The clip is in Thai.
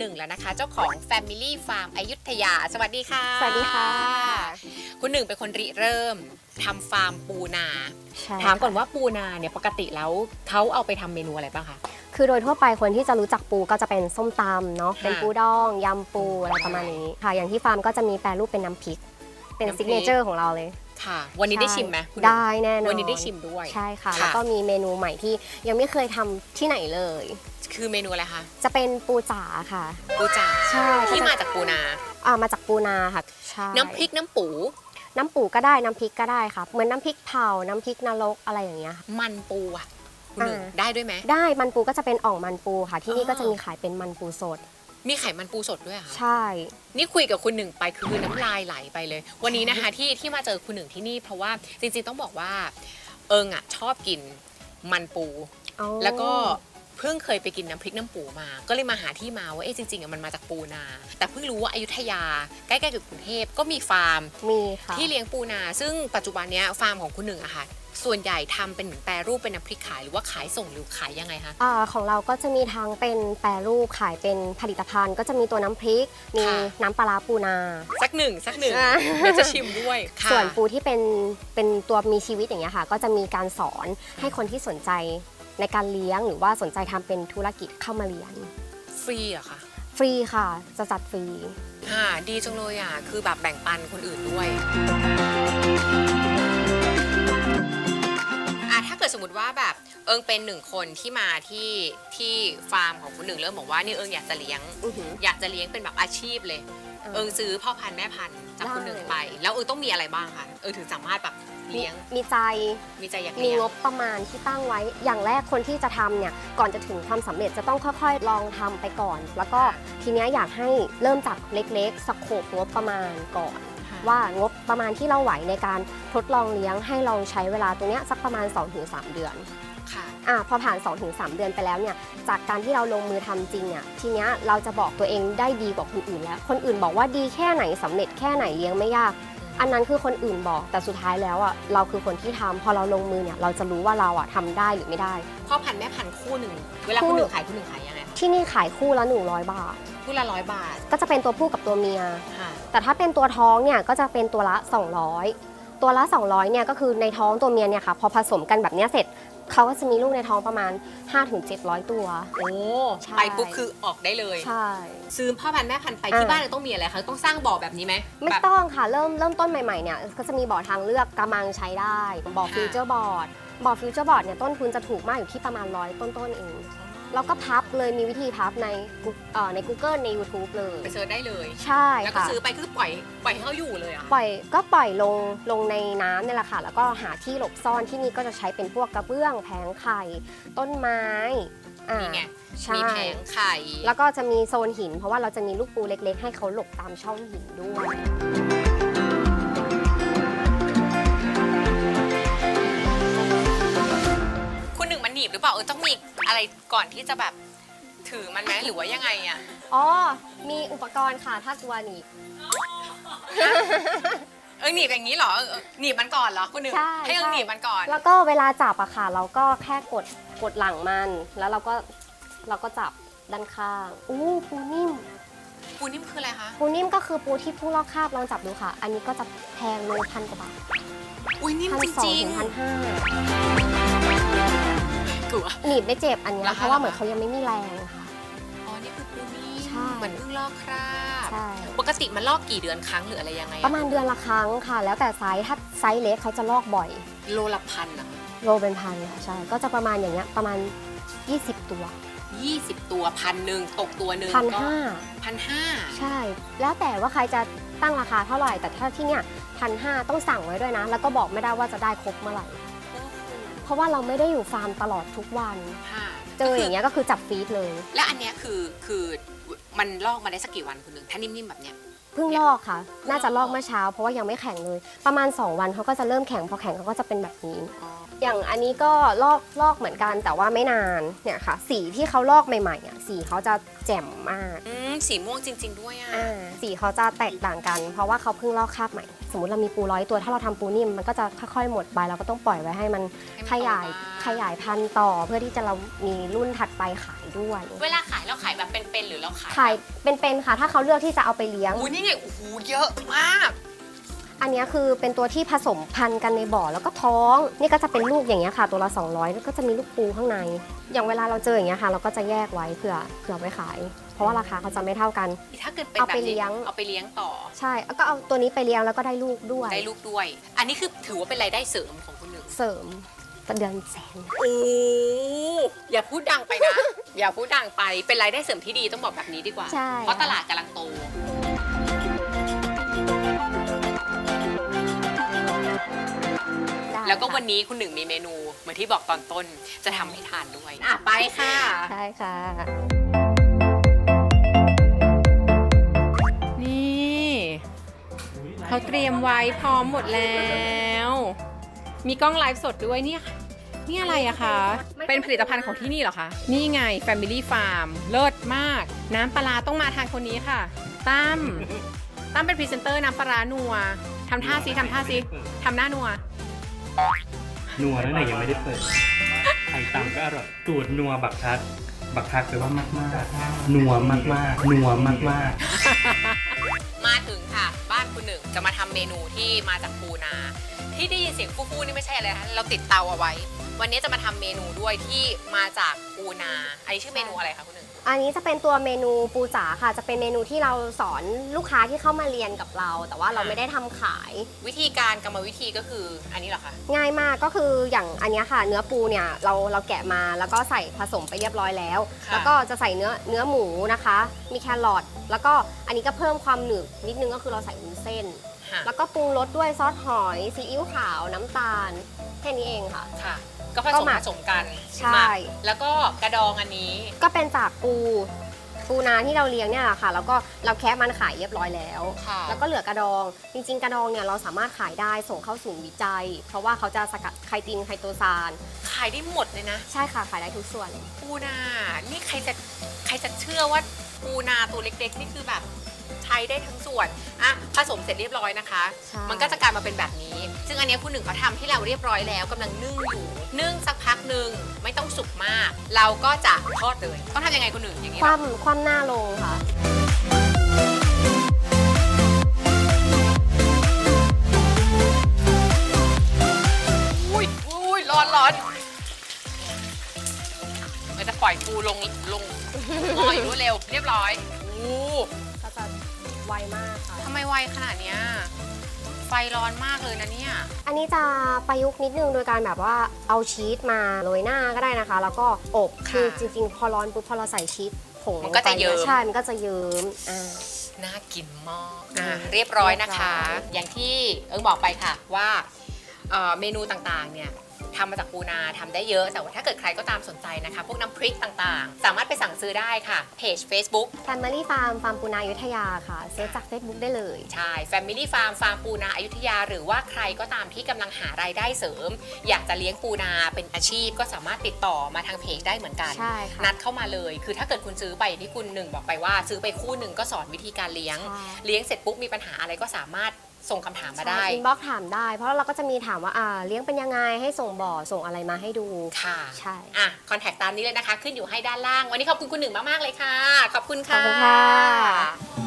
หนึ่งแล้วนะคะ เจ้าของ Family Farm อยุธยา สวัสดีค่ะ สวัสดีค่ะ คุณหนึ่งเป็นคนริเริ่มทำฟาร์มปูนา ใช่ถามก่อนว่าปูนาเนี่ยปกติแล้วเขาเอาไปทำเมนูอะไรบ้างคะ คือโดยทั่วไปคนที่จะรู้จักปูก็จะเป็นส้มตำเนาะค่ะเป็นปูดอง ยำปูอะไรประมาณนี้ ค่ะ อย่างที่ฟาร์มก็จะมีแปรรูปเป็นน้ำพริก เป็นน้ำพริซิกกเนเจอร์ของเราเลย ค่ะ วันนี้ได้ชิมไหมคุณหนึ่งได้แน่นอนวันนี้ได้ชิมด้วย ใช่ค่ะค่ะ แล้วก็มีเมนูใหม่ที่ยังไม่เคยทำที่ไหนเลย คือเมนูอะไรคะจะเป็นปูจ๋าค่ะ ปูจ๋าใช่ที่มาจากปูนา อ่ามาจากปูนาค่ะใช่น้ำพริกน้ำปู น้ำปูก็ได้น้ำพริกก็ได้ค่ะเหมือนน้ำพริกเผาน้ำพริกนรกอะไรอย่างเงี้ยค่ะ มันปูอะคุณหนึ่งอ่า ได้ด้วยไหม ได้มันปูก็จะเป็นอ่องมันปูค่ะ ที่นี่อ๋อก็จะมีขายเป็นมันปูสด มีไขมันปูสดด้วยเหรอคะใช่ นี่คุยกับคุณหนึ่งไปคือน้ำลายไหลไปเลย วันนี้นะคะที่ที่มาเจอคุณหนึ่งที่นี่ เพราะว่าจริงๆต้องบอกว่าเอิงอะชอบกินมันปูอ๋อแล้วก็เพิ่งเคยไปกินน้ำพริกน้ำปูมา ก็เลยมาหาที่มาว่าเอ๊ะจริงๆอะมันมาจากปูนา แต่เพิ่งรู้ว่าอยุธยาใกล้ๆกับกรุงเทพก็มีฟาร์มมีค่ะ ที่เลี้ยงปูนา ซึ่งปัจจุบันเนี้ยฟาร์มของคุณหนึ่งอะค่ะ ส่วนใหญ่ทำเป็นเหมือนแปรรูปเป็นน้ำพริกขายหรือว่าขายส่งหรือขายยังไงคะ อาของเราก็จะมีทั้งเป็นแปรรูปขายเป็นผลิตภัณฑ์ ก็จะมีตัวน้ำพริก มีค่ะ น้ำปลาร้าปูนา สักหนึ่งสักหนึ่งอ่า เดี๋ยวจะชิมด้วยค่ะส่วนปูที่เป็นเป็นตัวมีชีวิตอย่างเงี้ยค่ะ ก็จะมีการสอนให้คนที่สนใจในการเลี้ยง หรือว่าสนใจทำเป็นธุรกิจเข้ามาเรียน ฟรีเหรอคะ ฟรีค่ะจะจัดฟรี ค่ะ ดีจังเลยอะ คือแบบแบ่งปันคนอื่นด้วยอะถ้าเกิ ดสมมติว่าแบบเอิงเป็นหนึ่งคนที่มาที่ที่ฟาร์มของคุณหนึ่งเริ่มบอกว่านี่เอิงอยากจะเลี้ยง อือหือ อยากจะเลี้ยงเป็นแบบอาชีพเลย เอิงซื้อพ่อพันธุ์แม่พันธุ์จากคุณหนึ่งได้ไป แล้วเอิงต้องมีอะไรบ้างคะเอิงถึงสามารถแบบมีเลี้ยงมีใจ มีใจอยากมีเลี้ยงงบประมาณที่ตั้งไว้ อย่างแรกคนที่จะทำเนี่ย ก่อนจะถึงความสำเร็จจะต้องค่อยๆ ลองทำไปก่อน แล้วก็ทีเนี้ยอยากให้เริ่มจากเล็กๆสโคปงบประมาณก่อนค่ะ ว่างบประมาณที่เราไหวในการทดลองเลี้ยงให้ลองใช้เวลาตรงเนี้ยสักประมาณ 2-3 เดือนค่ะอะพอผ่าน 2-3 เดือนไปแล้วเนี่ย จากการที่เราลงมือทำจริงเนี่ย ทีเนี้ยเราจะบอกตัวเองได้ดีกว่าคนอื่นแล้ว คนอื่นบอกว่าดีแค่ไหนสำเร็จแค่ไหนเลี้ยงไม่ยาก อันนั้นคือคนอื่นบอก แต่สุดท้ายแล้วอะเราคือคนที่ทำพอเราลงมือเนี่ยเราจะรู้ว่าเราอะทำได้หรือไม่ได้ พ่อพันธุ์แม่พันธุ์คู่หนึ่ง เวลาคุณหนึ่งขายคุณหนึ่งขายยังไงคะ ที่นี่ขายคู่ละ 100 บาท คู่ละร้อยบาทก็จะเป็นตัวผู้กับตัวเมีย ค่ะแต่ถ้าเป็นตัวท้องเนี่ยก็จะเป็นตัวละ 200 ตัวละ 200เนี่ยก็คือในท้องตัวเมียเนี่ยค่ะพอผสมกันแบบเนี้ยเสร็จเขาก็จะมีลูกในท้องประมาณ 5-700 ตัว โอ้ใช่ ไปปุ๊บคือออกได้เลย ใช่ ซื้อพ่อพันธุ์แม่พันธุ์ไปอ่าที่บ้านเราต้องมีอะไรคะต้องสร้างบ่อแบบนี้ไหมไม่แบบ ต้องค่ะ เริ่มเริ่มต้นใหม่ๆเนี่ยก็จะมีบ่อทางเลือกกำลังใช้ได้บ่อค่ะฟิวเจอร์บอร์ดบ่อฟิวเจอร์บอร์ดเนี่ยต้นทุนจะถูกมากอยู่ที่ประมาณร้อยต้นๆเอง แล้วก็พับเลยมีวิธีพับใน Goo- เอ่อใน Google ใน YouTube เลย ไปเซิร์ชได้เลย ใช่แล้วก็ค่ะ ซื้อไปคือปล่อยปล่อยให้เขาอยู่เลยเหรอะ ปล่อยก็ปล่อยลงลงในน้ำเนี่ยแหละค่ะ แล้วก็หาที่หลบซ่อนที่นี่ก็จะใช้เป็นพวกกระเบื้องแผงไข่ ต้นไม้อ่านี่ไง ใช่มีแผงไข่ แล้วก็จะมีโซนหิน เพราะว่าเราจะมีลูกปูเล็กๆ ให้เขาหลบตามช่องหินด้วย คุณหนึ่งมันหนีบหรือเปล่าเออต้องมีอะไรก่อนที่จะแบบถือมันไหมหรือว่ายังไงอะอ๋อ มีอุปกรณ์ค่ะ ถ้ากลัวหนีบ เออหนีบอย่างนี้เหรอเออเออหนีบมันก่อนเหรอคุณหนึ่งใช่ให้เอิงใช่ หนีบมันก่อนแล้วก็เวลาจับอะค่ะ เราก็แค่กดกดหลังมัน แล้วเราก็เราก็จับด้านข้างอู้ปูนิ่ม ปูนิ่มคืออะไรคะปูนิ่มก็คือปูที่เพุ่งลอกคราบลองจับดูค่ะ อันนี้ก็จะแพงโลพันกว่าบาทอุ้ยนิ่มพันจสองริงถึงพันห้า ๆ กลัว หนีบไม่เจ็บอันเนี้ยเหรอคะ เพราะว่าเหมือนเขายังไม่มีแรงค่ะ อ๋อ นี่คือปูนิ่มใช่ เหมือนเพิ่งลอกคราบ ใช่ ปกติมันลอกกี่เดือนครั้งหรืออะไรยังไงอประมาณเดือนละครั้งค่ะ แล้วแต่ไซส์ถ้าไซส์เล็กเขาจะลอกบ่อย โลละพันอะโลเป็นพันค่ะใช่ก็จะประมาณอย่างเงี้ยประมาณ 20 ตัวยี่สิบตัวพันหนึ่งตกตัวหนึ่งพันห้าพันห้าใช่ แล้วแต่ว่าใครจะตั้งราคาเท่าไหร่ แต่ถ้าที่เนี่ยพันห้าต้องสั่งไว้ด้วยนะ แล้วก็บอกไม่ได้ว่าจะได้ครบเมื่อไหร่เพ ราะว่าเราไม่ได้อยู่ฟาร์มตลอดทุกวัน ค่ะเจออย่างเงี้ยก็คือจับฟีดเลย และอันเนี้ยคือคือมันลอกมาได้สักกี่วันคุณหนึ่งถ้านิ่มๆแบบเนี้ย เพิ่งลอกค่ะ น่าจะลอกเมื่อเช้า เพราะว่ายังไม่แข็งเลย ประมาณ 2 วันเขาก็จะเริ่มแข็งพอแข็งเขาก็จะเป็นแบบนี้ อย่างอันนี้ก็ลอกลอกเหมือนกันแต่ว่าไม่นานเนี่ยค่ะ สีที่เขาลอกใหม่ๆอะสีเขาจะแจ่มมากอืมสีม่วงจริง ๆ ด้วยอะ อ่าสีเขาจะแตกต่างกัน เพราะว่าเขาเพิ่งลอกคราบใหม่ สมมติเรามีปูร้อยตัว ถ้าเราทำปูนิ่มมันก็จะค่อยๆหมดไปเราก็ต้องปล่อยไว้ให้มันให้มันขยายโตมากขยายพันธุ์ต่อ เพื่อที่จะเรามีรุ่นถัดไปขายด้วย เวลาขายเราขายแบบเป็นๆหรือเราขายขายเป็นๆค่ะ ถ้าเขาเลือกที่จะเอาไปเลี้ยง อู้นี่ไงโอ้โหเยอะมาก อันเนี้ยคือเป็นตัวที่ผสมพันธุ์กันในบ่อแล้วก็ท้อง นี่ก็จะเป็นลูกอย่างเงี้ยค่ะ ตัวละ 200 แล้วก็จะมีลูกปูข้างใน อย่างเวลาเราเจออย่างเงี้ยค่ะ เราก็จะแยกไว้เผื่อเผื่อไว้ขายเพ ราะว่าราคาเขาจะไม่เท่ากัน ถ้าเกิดเป็นเอาแบบไปนี้เลี้ยง เอาไปเลี้ยงต่อ ใช่แล้วก็เอาตัวนี้ไปเลี้ยงแล้วก็ได้ลูกด้วย ได้ลูกด้วย อันนี้คือถือว่าเป็นรายได้เสริมของคุณหนึ่งเสริมเดือนแสน โอ้อย่าพูดดังไปนะ อย่าพูดดังไป เป็นรายได้เสริมที่ดีต้องบอกแบบนี้ดีกว่า ใช่ เพราะตลาดกำลังโต ได้แล้วก็ค่ะวันนี้คุณหนึ่งมีเมนูเหมือนที่บอกตอนต้นจะทำให้ทานด้วย อะไปค่ะ ใช่ค่ะ เขาเตรียมไว้พร้อมหมดแล้ว มีกล้องไลฟ์สดด้วยเนี่ยนี่อะไรอะคะ เป็นผลิตภัณฑ์ของที่นี่เหรอคะ นี่ไง Family Farm เลิศมาก น้ำปลาร้าต้องมาทางคนนี้ค่ะ ตั้ม ตั้มเป็นพรีเซนเตอร์น้ำปลาร้านัวทำท่าซิทำท่าซิทำหน้านัว นัวตั้งแต่ยังไม่ได้เปิด ไข่ต่ำก็อร่อย สูตรนัวบักทักบักทักแปลว่ามากมากๆนัวมากมากๆนัวมากมากๆมา ถึงค่ะ บ้านคุณหนึ่งจะมาทำเมนูที่มาจากปูนา ที่ได้ยินเสียงฟู่ๆนี่ไม่ใช่อะไรนะเราติดเตาเอาไว้ วันนี้จะมาทำเมนูด้วยที่มาจากปูนาอันนี้ชื่อเมนูอะไรคะคุณหนึ่ง อันนี้จะเป็นตัวเมนูปูจ๋าค่ะ จะเป็นเมนูที่เราสอนลูกค้าที่เข้ามาเรียนกับเรา แต่ว่าเราไม่ได้ทำขาย วิธีการกรรมวิธีก็คืออันนี้เหรอคะ ง่ายมากก็คืออย่างอันเนี้ยค่ะ เนื้อปูเนี่ยเราเราแกะมาแล้วก็ใส่ผสมไปเรียบร้อยแล้ว ค่ะ แล้วก็จะใส่เนื้อเนื้อหมูนะคะ มีแครอทแล้วก็อันนี้ก็เพิ่มความหนึบนิดนึงก็คือเราใส่วุ้นเส้น ค่ะแล้วก็ปรุงรสด้วยซอสหอยซีอิ๊วขาวน้ำตาลแค่นี้เองค่ะ ค่ะ ก็ผก็สมหมัผกสมกันใช่ หมักแล้วก็กระดองอันนี้ ก็เป็นจากปูปูนาที่เราเลี้ยงเนี่ยแหละค่ะ แล้วก็เราแคะมันขายเรียบร้อยแล้ว ค่ะ แล้วก็เหลือกระดอง จริง ๆ กระดองเนี่ยเราสามารถขายได้ส่งเข้าศูนย์วิจัย เพราะว่าเขาจะสกัดไคตินไคโตซาน ขายได้หมดเลยนะ ใช่ค่ะขายได้ทุกส่วน ปูนา นี่ใครจะใครจะเชื่อว่าปูนาตัวเล็กๆ นี่คือแบบใช้ได้ทั้งส่วนอะผสมเสร็จเรียบร้อยนะคะ ใช่ มันก็จะกลายมาเป็นแบบนี้ ซึ่งอันเนี้ยคุณหนึ่งเขาทำที่เราเรียบร้อยแล้วกำลังนึ่งอยู่นึ่งสักพักหนึ่งไม่ต้องสุกมาก เราก็จะทอดเลยต้องทำยังไงคุณหนึ่งอย่างนี้คเหรอ ว่ำคว่ำหน้าลงค่ะ อุ้ยอุ้ยร้อนร้อนเราจะปล่อยปูลงลงลอยรวดเร็ว เรียบร้อยอู้ก็จะ ไวมากค่ะ ทำไมไวขนาดเนี้ย ไฟร้อนมากเลยนะเนี่ย อันนี้จะประยุกต์นิดนึงโดยการแบบว่าเอาชีสมาโรยหน้าก็ได้นะคะ แล้วก็อบค่ะคือจริงๆ พอร้อนปุ๊บพอเราใส่ชีสผงมันก็จะเยิ้มลงไปใช่ มันก็จะเยิ้มอ่า น่ากินมากอืมอะเรียบร้อยนะคะ เรียบร้อย อย่างที่เอิงบอกไปค่ะว่าเอ่อเมนูต่างๆเนี่ย ทำมาจากปูนาทำได้เยอะ แต่ว่าถ้าเกิดใครก็ตามสนใจนะคะ พวกน้ำพริกต่างๆ สามารถไปสั่งซื้อได้ค่ะเพจ Facebook Family Farm ฟาร์มปูนาอยุธยาค่ะเซิร์ชจาก Facebook ได้เลย ใช่ Family Farm ฟาร์มปูนาอยุธยา หรือว่าใครก็ตามที่กำลังหารายได้เสริม อยากจะเลี้ยงปูนาเป็นอาชีพก็สามารถติดต่อมาทางเพจได้เหมือนกัน ใช่ค่ะนัดเข้ามาเลย คือถ้าเกิดคุณซื้อไปอย่างที่คุณหนึ่งบอกไปว่า ซื้อไปคู่หนึ่งก็สอนวิธีการเลี้ยง ใช่ เลี้ยงเสร็จปุ๊บมีปัญหาอะไรก็สามารถ ส่งคำถามมาได้ อินบ็อกถามได้ เพราะเราก็จะมีถามว่าอ่าเลี้ยงเป็นยังไงให้ส่งบ่อส่งอะไรมาให้ดู ค่ะใช่ อะคอนแทคตามนี้เลยนะคะ ขึ้นอยู่ให้ด้านล่าง วันนี้ขอบคุณคุณหนึ่งมาก ๆ เลยค่ะ ขอบคุณขอค่ะบคุณค่ะ